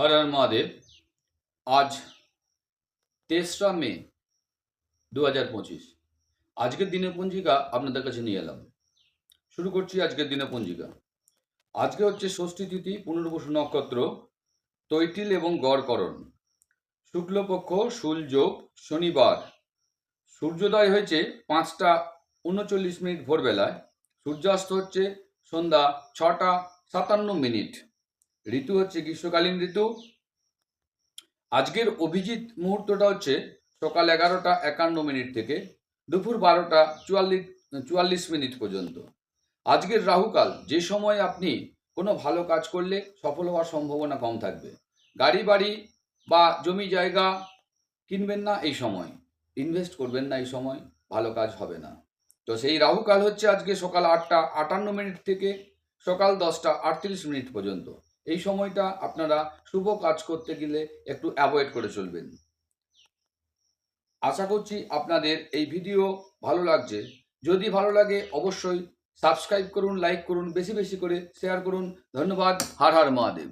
হর হর মহাদেব, আজ তেসরা মে দু হাজার পঁচিশ। আজকের দিনের পঞ্জিকা আপনাদের কাছে নিয়ে এলাম। শুরু করছি আজকের দিনের পঞ্জিকা। আজকে হচ্ছে ষষ্ঠী তিথি, পুনর্বসু নক্ষত্র তৈটিল এবং গড়করণ। শুক্লপক্ষ সূর্যোগ শনিবার। সূর্যোদয় হয়েছে পাঁচটা উনচল্লিশ মিনিট ভোরবেলায়। সূর্যাস্ত হচ্ছে সন্ধ্যা ছটা সাতান্ন মিনিট। ঋতু হচ্ছে গ্রীষ্মকালীন ঋতু। আজকের অভিজিৎ মুহূর্তটা হচ্ছে সকাল এগারোটা একান্ন মিনিট থেকে দুপুর বারোটা চুয়াল্লিশ চুয়াল্লিশ মিনিট পর্যন্ত। আজকের রাহুকাল, যে সময় আপনি কোনো ভালো কাজ করলে সফল হওয়ার সম্ভাবনা কম থাকবে। গাড়ি, বাড়ি বা জমি জায়গা কিনবেন না এই সময়। ইনভেস্ট করবেন না এই সময়, ভালো কাজ হবে না। তো সেই রাহুকাল হচ্ছে আজকে সকাল আটটা আটান্ন মিনিট থেকে সকাল দশটা আটত্রিশ মিনিট পর্যন্ত। এই সময়টা আপনারা শুভ কাজ করতে গেলে একটু অ্যাভয়েড করে চলবেন। আশা করছি আপনাদের এই ভিডিও ভালো লাগছে। যদি ভালো লাগে অবশ্যই সাবস্ক্রাইব করুন লাইক করুন, বেশি বেশি করে শেয়ার করুন। ধন্যবাদ। হার হার মহাদেব।